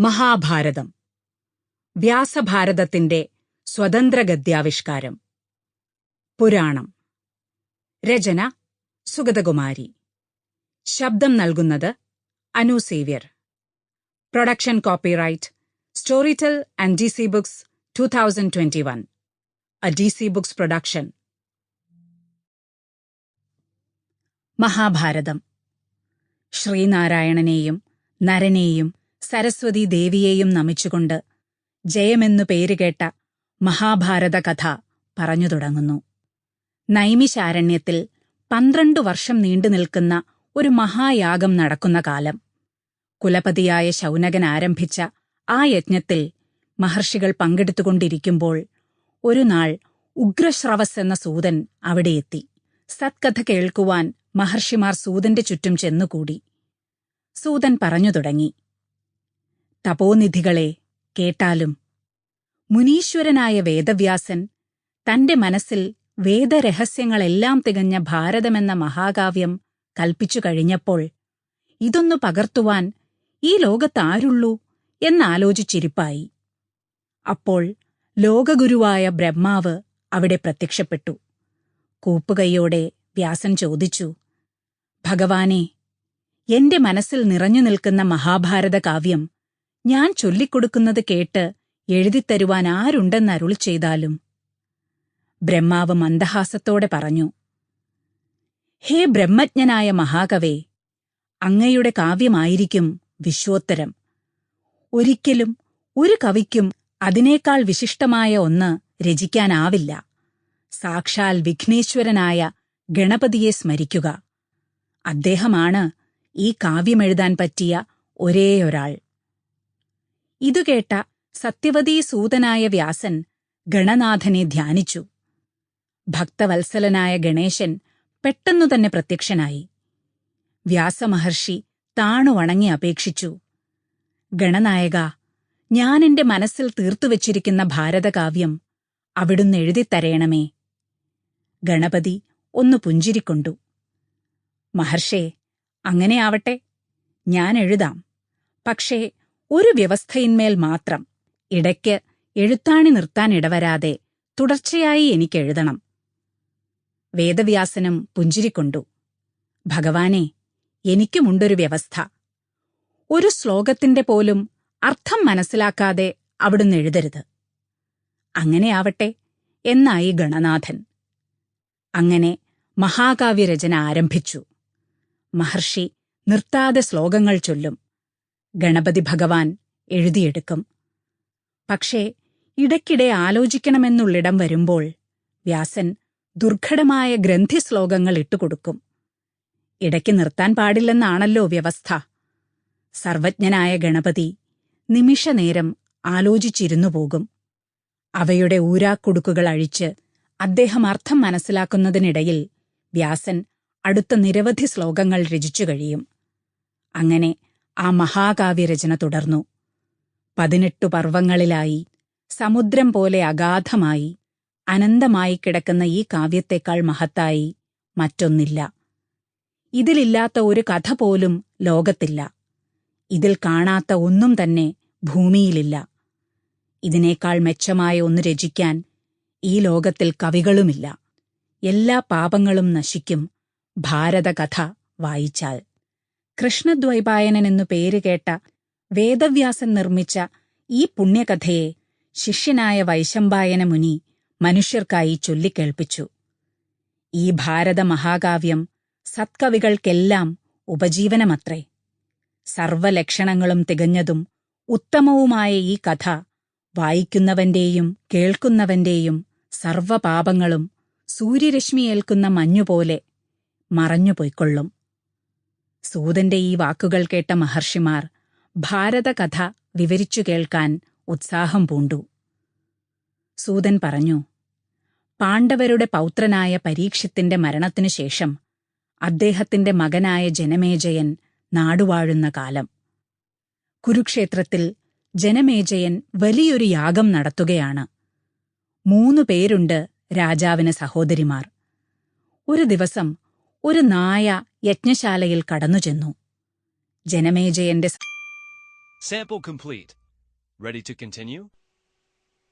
മഹാഭാരതം. വ്യാസഭാരതത്തിന്റെ സ്വതന്ത്ര ഗദ്യാവിഷ്കാരം പുരാണം. രചന സുഗതകുമാരി. ശബ്ദം നൽകുന്നത് Anu Xavier. Production copyright Storytel and D C Books two thousand twenty one. A D C Books production. Mahabharatam. ശ്രീനാരായണനെയും നരനെയും സരസ്വതി ദേവിയെയും നമിച്ചുകൊണ്ട് ജയമെന്നു പേരുകേട്ട മഹാഭാരത കഥ പറഞ്ഞു തുടങ്ങുന്നു. നൈമിശാരണ്യത്തിൽ പന്ത്രണ്ടു വർഷം നീണ്ടു നിൽക്കുന്ന ഒരു മഹായാഗം നടക്കുന്ന കാലം. കുലപതിയായ ശൗനകൻ ആരംഭിച്ച ആ യജ്ഞത്തിൽ മഹർഷികൾ പങ്കെടുത്തുകൊണ്ടിരിക്കുമ്പോൾ ഒരു നാൾ ഉഗ്രശ്രവസ് എന്ന സൂതൻ അവിടെയെത്തി സത്കഥ കേൾക്കുവാൻ മഹർഷിമാർ സൂതന്റെ ചുറ്റും ചെന്നുകൂടി. സൂതൻ പറഞ്ഞു തുടങ്ങി. തപോനിധികളെ കേട്ടാലും മുനീശ്വരനായ വേദവ്യാസൻ തന്റെ മനസ്സിൽ വേദരഹസ്യങ്ങളെല്ലാം തികഞ്ഞ ഭാരതമെന്ന മഹാകാവ്യം കൽപ്പിച്ചു കഴിഞ്ഞപ്പോൾ ഇതൊന്നു പകർത്തുവാൻ ഈ ലോകത്താരുള്ളൂ എന്നാലോചിച്ചിരിപ്പായി. അപ്പോൾ ലോകഗുരുവായ ബ്രഹ്മാവ് അവിടെ പ്രത്യക്ഷപ്പെട്ടു. കൂപ്പുകൈയോടെ വ്യാസൻ ചോദിച്ചു ഭഗവാനെ എന്റെ മനസ്സിൽ നിറഞ്ഞു നിൽക്കുന്ന മഹാഭാരത കാവ്യം ഞാൻ ചൊല്ലിക്കൊടുക്കുന്നത് കേട്ട് എഴുതിത്തരുവാൻ ആരുണ്ടെന്നരുൾ ചെയ്താലും. ബ്രഹ്മാവ് മന്ദഹാസത്തോടെ പറഞ്ഞു ഹേ ബ്രഹ്മജ്ഞനായ മഹാകവേ അങ്ങയുടെ കാവ്യമായിരിക്കും വിശ്വോത്തരം. ഒരിക്കലും ഒരു കവിക്കും അതിനേക്കാൾ വിശിഷ്ടമായ ഒന്ന് രചിക്കാനാവില്ല. സാക്ഷാൽ വിഘ്നേശ്വരനായ ഗണപതിയെ സ്മരിക്കുക. അദ്ദേഹമാണ് ഈ കാവ്യമെഴുതാൻ പറ്റിയ ഒരേയൊരാൾ. ഇതുകേട്ട സത്യവതീസൂതനായ വ്യാസൻ ഗണനാഥനെ ധ്യാനിച്ചു. ഭക്തവത്സലനായ ഗണേശൻ പെട്ടെന്നു തന്നെ പ്രത്യക്ഷനായി. വ്യാസമഹർഷി താണുവണങ്ങി അപേക്ഷിച്ചു. ഗണനായക ഞാൻ എന്റെ മനസ്സിൽ തീർത്തുവച്ചിരിക്കുന്ന ഭാരതകാവ്യം അവിടുന്ന് എഴുതിത്തരയണമേ ഗണപതി ഒന്ന് പുഞ്ചിരിക്കൊണ്ടു. മഹർഷേ അങ്ങനെയാവട്ടെ ഞാൻ എഴുതാം. പക്ഷേ ഒരു വ്യവസ്ഥയിന്മേൽ മാത്രം. ഇടയ്ക്ക് എഴുത്താണി നിർത്താൻ ഇടവരാതെ തുടർച്ചയായി എനിക്കെഴുതണം വേദവ്യാസനം പുഞ്ചിരിക്കൊണ്ടു. ഭഗവാനെ എനിക്കുമുണ്ടൊരു വ്യവസ്ഥ. ഒരു ശ്ലോകത്തിന്റെ പോലും അർത്ഥം മനസ്സിലാക്കാതെ അവിടുന്ന് എഴുതരുത്. അങ്ങനെയാവട്ടെ എന്നായി ഗണനാഥൻ. അങ്ങനെ മഹാകാവ്യരചന ആരംഭിച്ചു. മഹർഷി നിർത്താതെ ശ്ലോകങ്ങൾ ചൊല്ലും. ഗണപതി ഭഗവാൻ എഴുതിയെടുക്കും. പക്ഷേ ഇടയ്ക്കിടെ ആലോചിക്കണമെന്നുള്ളിടം വരുമ്പോൾ വ്യാസൻ ദുർഘടമായ ഗ്രന്ഥി ശ്ലോകങ്ങൾ ഇട്ടുകൊടുക്കും. ഇടയ്ക്ക് നിർത്താൻ പാടില്ലെന്നാണല്ലോ വ്യവസ്ഥ. സർവജ്ഞനായ ഗണപതി നിമിഷനേരം ആലോചിച്ചിരുന്നു പോകും. അവയുടെ ഊരാക്കുടുക്കുകൾ അഴിച്ച് അദ്ദേഹം അർത്ഥം മനസ്സിലാക്കുന്നതിനിടയിൽ വ്യാസൻ അടുത്ത നിരവധി ശ്ലോകങ്ങൾ രചിച്ചു കഴിയും. അങ്ങനെ ആ മഹാകാവ്യരചന തുടർന്നു. പതിനെട്ടു പർവങ്ങളിലായി സമുദ്രം പോലെ അഗാധമായി അനന്തമായി കിടക്കുന്ന ഈ കാവ്യത്തെക്കാൾ മഹത്തായി മറ്റൊന്നില്ല. ഇതിലില്ലാത്ത ഒരു കഥ പോലും ലോകത്തില്ല. ഇതിൽ കാണാത്ത ഒന്നും തന്നെ ഭൂമിയിലില്ല. ഇതിനേക്കാൾ മെച്ചമായ ഒന്ന് രചിക്കാൻ ഈ ലോകത്തിൽ കവികളുമില്ല. എല്ലാ പാപങ്ങളും നശിക്കും ഭാരതകഥ വായിച്ചാൽ. കൃഷ്ണദ്വൈപായനൻ എന്നു പേരുകേട്ട വേദവ്യാസൻ നിർമ്മിച്ച ഈ പുണ്യകഥയെ ശിഷ്യനായ വൈശമ്പായന മുനി മനുഷ്യർക്കായി ചൊല്ലിക്കേൾപ്പിച്ചു. ഈ ഭാരത മഹാകാവ്യം സത്കവികൾക്കെല്ലാം ഉപജീവനമത്രേ. സർവലക്ഷണങ്ങളും തികഞ്ഞതും ഉത്തമവുമായ ഈ കഥ വായിക്കുന്നവന്റെയും കേൾക്കുന്നവന്റെയും സർവപാപങ്ങളും സൂര്യരശ്മിയേൽക്കുന്ന മഞ്ഞുപോലെ മറഞ്ഞുപൊയ്ക്കൊള്ളും. സൂതന്റെ ഈ വാക്കുകൾ കേട്ട മഹർഷിമാർ ഭാരതകഥ വിവരിച്ചു കേൾക്കാൻ ഉത്സാഹം പൂണ്ടു. സൂതൻ പറഞ്ഞു പാണ്ഡവരുടെ പൗത്രനായ പരീക്ഷത്തിന്റെ മരണത്തിനു ശേഷം അദ്ദേഹത്തിന്റെ മകനായ ജനമേജയൻ നാടുവാഴുന്ന കാലം. കുരുക്ഷേത്രത്തിൽ ജനമേജയൻ വലിയൊരു യാഗം നടത്തുകയാണ്. മൂന്നു പേരുണ്ട് രാജാവിന് സഹോദരിമാർ. ഒരു ദിവസം ഒരു നായ യജ്ഞശാലയിൽ കടന്നുചെന്നു. ജനമേജയന്റെ